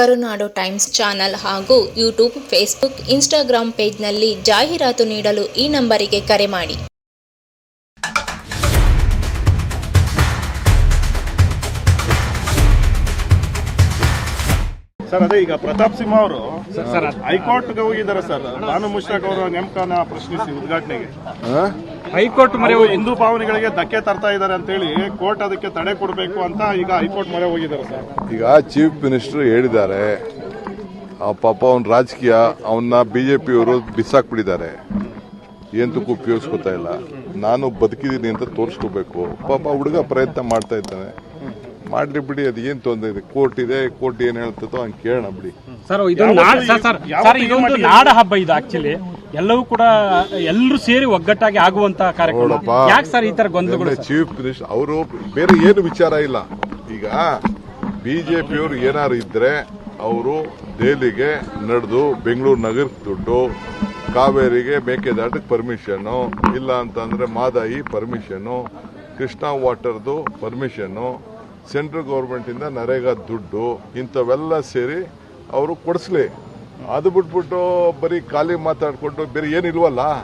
ಕರುನಾಡು times channel ಹಾಗೂ YouTube Facebook Instagram ಪೇಜ್ನಲ್ಲಿ ಜಾಹೀರಾತು ನೀಡಲು ಈ ನಂಬರಿಗೆ ಕರೆ ಮಾಡಿ. ಸರ್ ಅದೇ ಈಗ ಪ್ರತಾಪ್ ಸಿಂಹ ಅವರು ಹೈಕೋರ್ಟ್ಗೆ ಹೋಗಿದ್ದಾರೆ ಸರ್. ಭಾನು ಮುಷ್ತಾಕ್ ಅವರ ನೇಮಕನ ಪ್ರಶ್ನಿಸಿ ಉದ್ಘಾಟನೆಗೆ. ಹೈಕೋರ್ಟ್ ಮೊರೆ ಹಿಂದೂ ಭಾವನೆಗಳಿಗೆ ಧಕ್ಕೆ ತರ್ತಾ ಇದ್ದಾರೆ ಅಂತ ಹೇಳಿ ಕೋರ್ಟ್ ಅದಕ್ಕೆ ತಡೆ ಕೊಡಬೇಕು ಅಂತ ಈಗ ಹೈಕೋರ್ಟ್ ಮೊರೆ ಹೋಗಿದ್ದಾರೆ ಸರ್. ಈಗ ಚೀಫ್ ಮಿನಿಸ್ಟರ್ ಹೇಳಿದ್ದಾರೆ ಆ ಪಾಪ ಅವನ ರಾಜಕೀಯ ಅವನ್ನ ಬಿಜೆಪಿಯವರು ಬಿಸಾಕ್ಬಿಟ್ಟಿದ್ದಾರೆ. ಏನಕ್ಕೂ ಉಪಯೋಗಿಸ್ಕೊತಾ ಇಲ್ಲ. ನಾನು ಬದುಕಿದ್ದೀನಿ ಅಂತ ತೋರಿಸ್ಕೋಬೇಕು. ಪಾಪ ಹುಡುಗ ಪ್ರಯತ್ನ ಮಾಡ್ತಾ ಇದ್ದಾನೆ. ಮಾಡ್ಲಿ ಬಿಡಿ ಅದು ಏನ್ ತೊಂದರೆ ಇದೆ? ಕೋರ್ಟ್ ಇದೆ ಕೋರ್ಟ್ ಏನ್ ಹೇಳ್ತದೋ ಹಂಗೆ ಕೇಳೋಣ ಬಿಡಿ. ಸರ್ ನಾಡ ಹಬ್ಬ ಇದು ಆಕ್ಚುಲಿ ಎಲ್ಲವೂ ಕೂಡ ಎಲ್ಲರೂ ಸೇರಿ ಒಗ್ಗಟ್ಟಾಗಿ ಆಗುವಂತ ಕಾರ್ಯಕ್ರಮ. ಯಾಕೆ ಸರ್ ಈ ತರ ಗೊಂದಲಗಳು? ಚೀಫ್ ಮಿನಿಸ್ಟರ್ ಅವರು ಬೇರೆ ಏನು ವಿಚಾರ ಇಲ್ಲ. ಈಗ ಬಿಜೆಪಿಯವರು ಏನಾರು ಇದ್ರೆ ಅವರು ದೆಹಲಿಗೆ ನಡೆದು ಬೆಂಗಳೂರು ನಗರಕ್ಕೆ ದುಡ್ಡು ಕಾವೇರಿಗೆ ಮೇಕೆದಾಟಕ್ಕೆ ಪರ್ಮಿಷನ್ನು ಇಲ್ಲ ಅಂತಂದ್ರೆ ಮಾದಾಯಿ ಪರ್ಮಿಷನ್ನು ಕೃಷ್ಣ ವಾಟರ್ದು ಪರ್ಮಿಷನ್ನು ಸೆಂಟ್ರಲ್ ಗೌರ್ಮೆಂಟಿಂದ ನರೇಗಾ ದುಡ್ಡು ಇಂಥವೆಲ್ಲ ಸೇರಿ ಅವರು ಕೊಡಿಸ್ಲಿ. ಅದು ಬಿಟ್ಬಿಟ್ಟು ಬರೀ ಖಾಲಿ ಮಾತಾಡ್ಕೊಂಡು ಬೇರೆ ಏನಿಲ್ವಲ್ಲ?